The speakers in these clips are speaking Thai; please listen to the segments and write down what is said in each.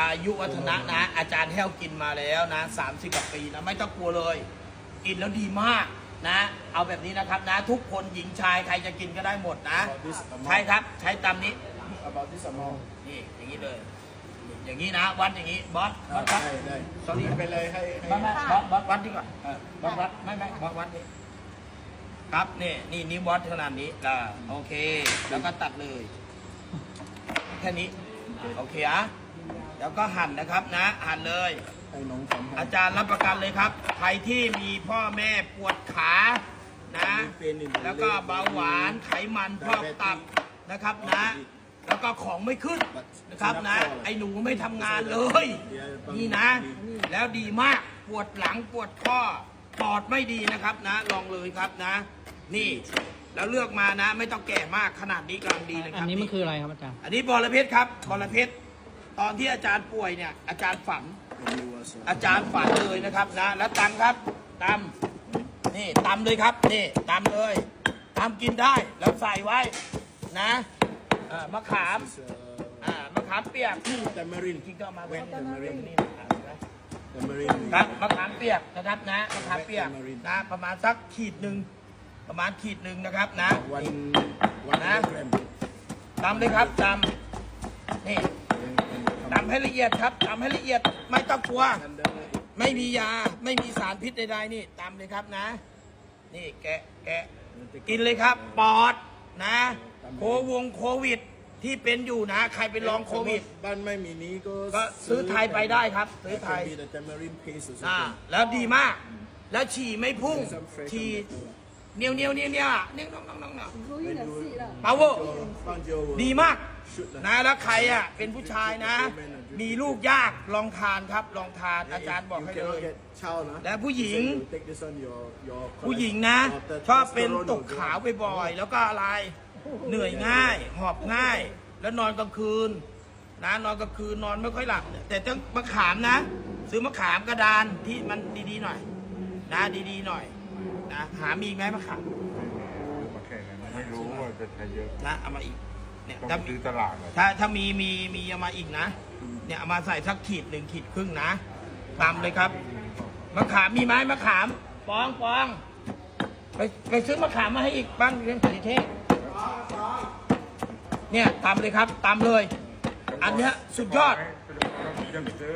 อายุวัฒนะนะ อาจารย์แห้วกินมาแล้วนะสามสิบกว่าปีนะไม่ต้องกลัวเลย กินแล้วดีมากนะ เอาแบบนี้นะครับนะ ทุกคนหญิงชายใครจะกินก็ได้หมดนะ ใช่ครับใช้ตามนี้ about this amount นี่อย่างนี้เลย อย่างนี้นะ วัดอย่างนี้บอสบอสครับได้ได้ sorry ไปเลยให้ให้ ไม่ไม่บอสบอสวัดดีกว่าอะบอสวัดไม่ไม่บอสวัดนี่ครับนี่นี่นิ้วบอสขนาดนี้อ่าโอเค แล้วก็ตัดเลย แค่นี้ โอเคอะ แล้วก็หั่นนะครับนะ หั่นเลย ให้น้องทำให้อาจารย์รับประกันเลยครับ ใครที่มีพ่อแม่ปวดขานะแล้วก็เบาหวานไขมันพอกตับนะครับนะ แล้วก็ของไม่ขึ้นนะครับนะ ไอ้หนูไม่ทำงานเลย นี่นะ แล้วดีมากปวดหลังปวดข้อปอดไม่ดีนะครับนะ ลองเลยครับนะ นี่แล้วเลือกมานะ ไม่ต้องแก่มากขนาดนี้กำลังดีเลยคอัรันบนี้มันคืออะไรครับอาจารย์ อันนี้บอระเพ็ดครับบอระเพ็ด ตอนที่อาจารย์ป่วยเนี่ย อาจารย์ฝัน อาจารย์ฝันเลยนะครับนะแล้วตำครับตำนี่ตำเลยครับนี่ตำเลยตำกินได้แล้วใส่ไว้นะอ่ามะขามอ่ามะขามเปียกแต่มารินจริงๆก็เอามาเว้นตรงนี้นะครับแต่มารินครับมะขามเปียกนะครับนะมะขามเปียกแมรินนะประมาณสักขีดหนึ่งประมาณขีดหนึ่งนะครับนะวันวันนะแกรมตำเลยครับตำนี่ ตำให้ละเอียดครับตำให้ละเอียดไม่ต้องกลัว ไม่มียาไม่มีสารพิษใดๆนี่ตามเลยครับนะ นี่แกะแกะกินเลยครับ ปอดนะโควงโควิดที่เป็นอยู่นะ ใครเป็นรองโควิด บ้านไม่มีนี้ก็ก็ซื้อไทยไปได้ครับ ซื้อไทยมีแต่แต่มารินเพสอ่าแล้วดีมาก แล้วฉี่ไม่พุ่งฉี่ เนียวเนียวเนียวเนียวอะเนียวน้องน้องน้องน้องป่าโวดีมากนะแล้วใครอะเป็นผู้ชายนะ มีลูกยากลองทานครับลองทานอาจารย์บอกให้เลยและผู้หญิง ผู้หญิงนะชอบเป็นตกขาวบ่อยๆแล้วก็อะไรเหนื่อยง่าย หอบง่าย แล้วนอนกลางคืนนะนอนกลางคืนนอนไม่ค่อยหลับ แต่ต้องมะขามนะ ซื้อมะขามกระดานที่มันดีๆหน่อย นะดีๆหน่อย นะหามีอีกไหมมะขามมาแค่นั้นไม่รู้ว่าจะใช้เยอะนะเอามาอีกเนี่ยต้องถ้าซื้อตลาดเลยถ้าถ้ามีมีมีเอามาอีกนะ เนี่ยเอามาใส่สักขีดหนึ่งขีดครึ่งนะตามเลยครับมะขามมีไหมมะขามปองปองไปไปซื้อมะขามมาให้อีกบ้างเรื่องสีเทศเนี่ยตามเลยครับตามเลย อันเนี้ยสุดยอด ยังซื้อ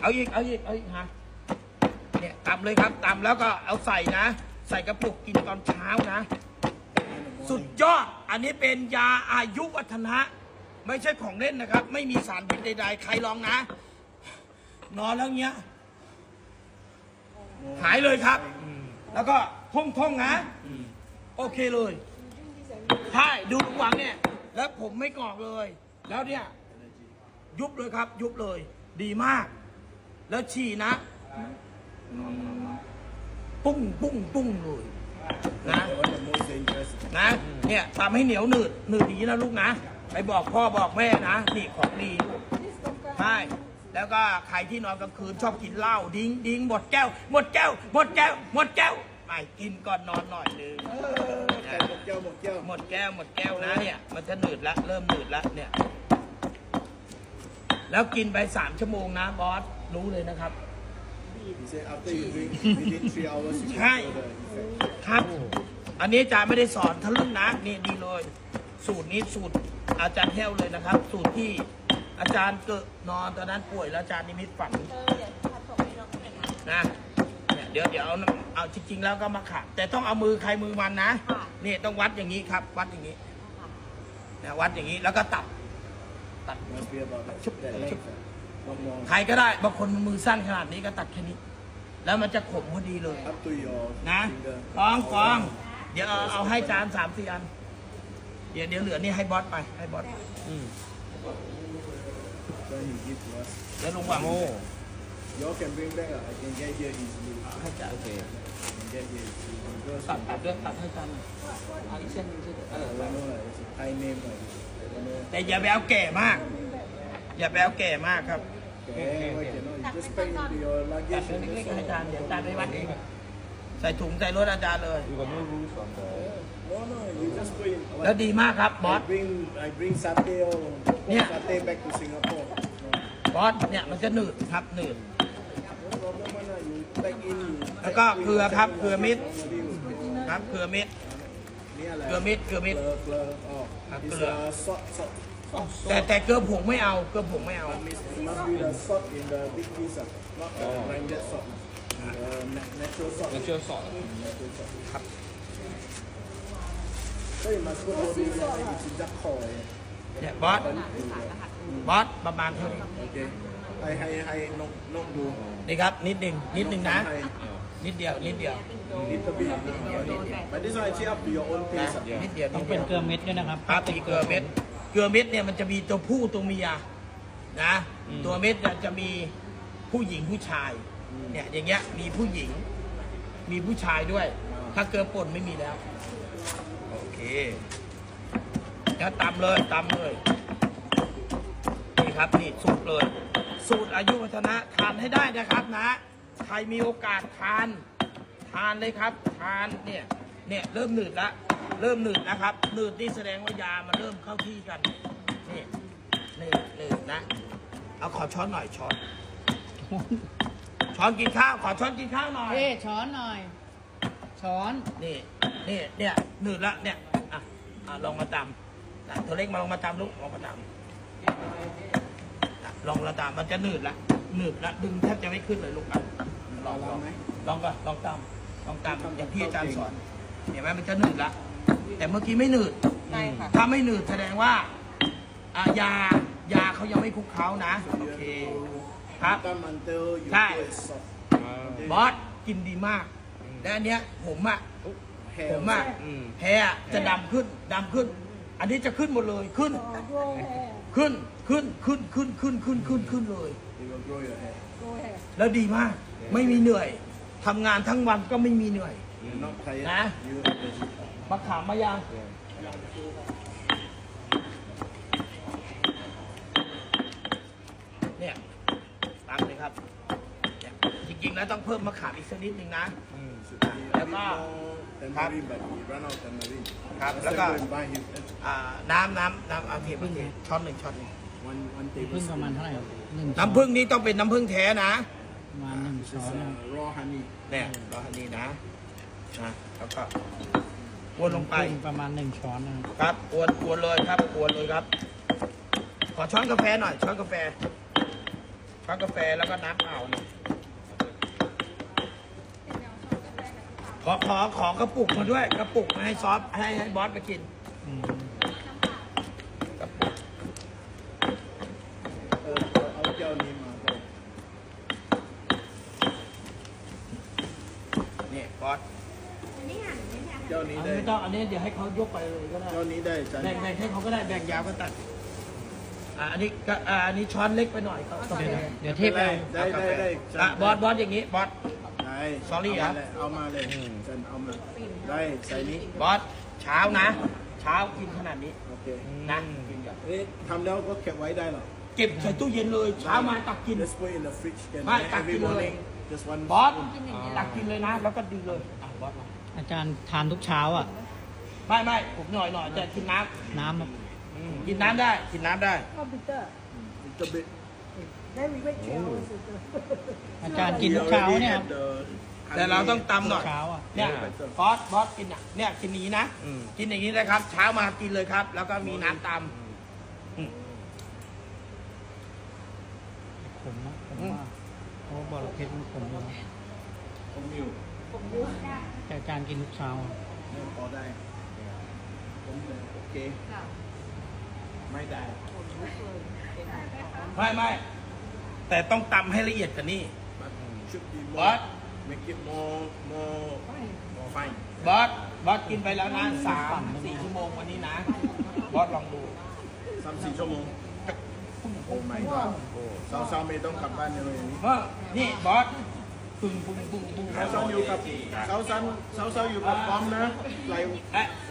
เอาอีก เอาอีก เอาอีกฮะเนี่ยตำเลยครับตำแล้วก็เอาใส่นะ ใส่กระปุกกินตอนเช้านะ สุดยอด อันนี้เป็นยาอายุวัฒนะ ไม่ใช่ของเล่นนะครับ ไม่มีสารพิษใดๆ ใครลองนะ นอนแล้วเงี้ย หายเลยครับ แล้วก็ท่องท่องๆนะ โอเคเลย ใช่ ดูลุงหวังเนี่ย แล้วผมไม่กรอกเลย แล้วเนี่ย ยุบเลยครับ ยุบเลย ดีมาก แล้วฉี่นะอืม ปุ้งปุ้งปุ้งเลยนะ One of the most dangerous นะ เนี่ยทำให้เหนียวหนืดหนืดดีนะลูกนะ ไปบอกพ่อบอกแม่นะ นี่ของดีใช่แล้วก็ใครที่นอนกลางคืนชอบกินเหล้าดิ้งดิ้งหมดแก้ว หมดแก้ว หมดแก้ว หมดแก้วไม่กินก่อนนอนหน่อยนึงหมดแก้วหมดแก้วหมดแก้วหมดแก้วนะเนี่ย มันจะหนืดละเริ่มหนืดละเนี่ย แล้วกินไปสามชั่วโมงนะบอสรู้เลยนะครับ ใช่ can feel the effect ครับ อันนี้อาจารย์ไม่ได้สอนทะลึ่งนะนี่ดีเลย สูตรนี้สูตรอาจารย์แห้วเลยนะครับ สูตรที่อาจารย์เกิดนอนตอนนั้นป่วยแล้วอาจารย์นิมิตฝันนะเนี่ยเดี๋ยวเดี๋ยวเอาเอาจริง ๆ แล้วก็มาขัดแต่ต้องเอามือใครมือมันนะนี่ต้องวัดอย่างนี้ครับ วัดอย่างนี้เนี่ยวัดอย่างนี้แล้วก็ตัด must be about that that length one more ใครก็ได้บางคนมันมือสั้นขนาดนี้ก็ตัดแค่นี้ แล้วมันจะขมพอดีเลย up to your นะ finger ฟองฟองเดี๋ยวเอาเอาให้จานสามสี่อัน เดี๋ยวเดี๋ยวเหลือนี่ให้บอสไปให้บอส then he give to us เดี๋ยวลุงหวัง you all can bring back uh, I can get here easily ให้จานโอเค I can get here easily because ตัดตัดด้วยตัดให้จานหน่อยเอาอีกเส้นหนึงเส้นหนึ่งเอ I อ don't know like it's a Thai name like I don't know แต่อย่าแบวแก่มาก อย่าแบวแก่มากครับ okay why cannot you just pay your ตัด luggage เป็น and เล็ก that's ๆให้ all จานเดี๋ยวจานไปวัดเองใส่ถุงใส่รถอาจารย์เลยอยู่กับไม่รู้สอนแต่ no no you just put in แล้วดีมากครับบอ I ส bring I bring satay or Yeah. satay back to Singapore บอสเนี่ยมันจะหนืดครับหนืด back in แล้วก็เกลือครับ เกลือม็ดครับ เกลือม็ดนี่อะไรเกลือม็ดเกลือม็ดเกลือเกลืออ๋อ it's a salt salt แต่แต่เกลือผงไม่เอา เกลือผงไม่เอา It must be the salt in the big piece ah, not the blended salt uh, na- natural salt natural salt natural salt ครับ so you must put all this in it's duck call เนี่ยบอส บอสประมาณเท่านี้โอเคให้ให้ให้น้องน้องดูนี่ครับ นิดหนึ่งนิดหนึ่งนะให้นิดเดียว นิดเดียวนิดเดียว but this one actually up to your own นะ taste ah. นิดเดียวต้อนิงดเป็เดีนยวเกลือเม็ดด้วยนะครับครับตีเกลือเม็ด เกลือเม็ดเนี่ยมันจะมีตัวผู้ตัวเมียนะตัวเม็ดเนี่ยจะมีผู้หญิงผู้ชาย เนี่ยอย่างเงี้ยมีผู้หญิง มีผู้ชายด้วย ถ้าเกลือป่นไม่มีแล้วโอเคแล้วตำเลยตำเลยนี่ครับนี่สูตรเลย สูตรอายุวัฒนะทานให้ได้นะครับนะ ใครมีโอกาสทาน ทานเลยครับ ทานเนี่ยเนี่ยเริ่มหนืดละ เริ่มหนืดนะครับหนืดนี่แสดงว่ายามันเริ่มเข้าที่กันนี่หนืดหนืดนะ เอาขอช้อนหน่อยช้อน ช้อนกินข้าวขอช้อนกินข้าวหน่อยเอ๊ช้อนหน่อย ช้อนนี่นี่เนี่ยหนืดละเนี่ยอะอะลองมาตำอะตัวเล็กมาลองมาตำลูกลองมาตำอะลองมาตำมันจะหนืดละหนืดละดึงแทบจะไม่ขึ้นเลยลูกอะลองลองลองก่อนลองตำลองตำอย่างที่อาจารย์สอนเห็นไหมมันจะหนืดละ แต่เมื่อกี้ไม่หนืดใช่ค่ะ ถ้าไม่หนืดแสดงว่าอะยายาเขายังไม่คลุกเคล้านะโอเค ครับ Come until you ใช่ feel it's soft บอสกินดีมาก และอันเนี้ยผมอะ hair ผมอะแพ้อะจะดำขึ้นดำขึ้น อันนี้จะขึ้นหมดเลยขึ้นขึ้นขึ้นขึ้นขึ้นขึ้นขึ้นขึ้นขึ้นเลย it will grow your hair แล้วดีมาก ไม่มีเหนื่อยทำงานทั้งวันก็ไม่มีเหนื่อย you're not tired Nah. you มาขามมายัง เนี่ยตามเลยครับเนี่ยจริงๆแล้วต้องเพิ่มมะขามอีกสักนิดนึงนะ แล้วก็ tamarind but we run out of tamarind ครับ Next แล้วก็ time go and buy him อ่าน้ำน้ำน้ำเอาเทมาเทช้อนหนึ่งช้อนหนึ่ง one one พึ่ง tablespoon ประมาณเท่าไหร่ครับหนึ่งช้อน้ำผึ้งนี้ต้องเป็นน้ำผึ้งแท้นะ ประมาณหนึ่งช้อน uh, raw honey เนี่ยรออันนี้นะ นะแล้วก็วนลงไปพึ่งประมาณหนึ่งช้อนนะครับครับกวนกวนเลยครับกวนเลยครับ ขอช้อนกาแฟหน่อย ช้อนกาแฟ ช้อนกาแฟแล้วก็น้ำเปล่าหน่อยขอขอขอกระปุกมาด้วยกระปุกมาให้ซอฟให้ให้บอสไปกินอืมกระปุกเออเอาแก้วนี้มาครับนี่บอส แก้วนี้เอาได้ ไม่ต้องอันนี้เดี๋ยวให้เขายกไปเลยก็ได้แก้วนี้ได้จ้ะแบ่งแบ่งให้เขาก็ได้แบ่งยาวก็ตัดอ่าอันนี้ก็อ่าอันนี้ช้อนเล็กไปหน่อยก็กาแฟเดี๋ยวเทปไปได้ได้ได้ได้อะบอสบอสอย่างนี้บอส ได้ Sorry เอาอะมาเลยเอามาเลยจันเอามา ได้ใส่นี้ บอสเช้านะ เช้ากินขนาดนี้โอเคนะกินแบบเอ๊ะทำแล้วก็เก็บไว้ได้เหรอเก็บใส่ตู้เย็นเลยเช้ามาตักกิน Just put in the fridge can ไม่ตัก every กินเลย morning just one บอส spoon ตักกินเลยนะ แล้วก็ดีเลยอะบอส อาจารย์ทานทุกเช้าอะ ไม่ไม่ผมหน่อยหน่อยแต่กินน้น้ำแบบำกินน้ำได้ กินน้ำได้ little bit อาจารย์กินทุกเช้าเนี่ยครับแต่เราต้องตำหน่อย เช้าอะ เนี่ยบอสบอสกินอะเนี่ยกินอย่างนี้นะกินอย่างนี้นะครับ เช้ามากินเลยครับ แล้วก็มีน้ำตามขมนะผมว่าเพราะว่าบอระเพ็ดมันขมอยู่นะ ผมอยู่ แต่อาจารย์กินทุกเช้าอะเนี่ยพอได้ผมเลยโอเค ไม่ได้ ไม่ไม่แต่ต้องตำให้ละเอียดกว่านี้ but should be What? more make it more more more fine บอสบอสกินไปแล้วนะสามสี่ชั่วโมงวันนี้นะ บอสลองดู สามสี่ชั่วโมงโอ้ my god สาวๆไม่ต้องกลับบ้านเลยอย่างนี้ว่านี่บอส ปึ้งปึ้งปึ้งปึ้งเสาวๆอยู่กับเสาวๆสาวๆอยู่กับพร้อมนะไหลวั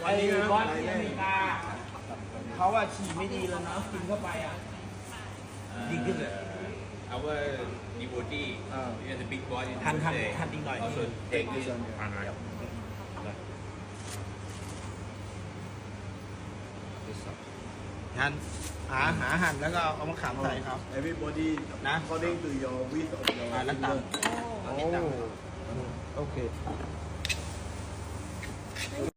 ไอ้นนี้นะไหลแน่เขาว่าฉี่ไม่ดีแล้วนะกินเข้าไปอะดีขึ้นเลย our devotee Ah. he has a big boy in หันหัน USA หันอีกหน่อย also take this This one, yeah. ผ่านแล้วหันหาหาหั่นแล้วก็เอามะขามใส่ครับ Everybody Nah. according to your width of your อ่าแล้วตับ finger. โอ้โอเค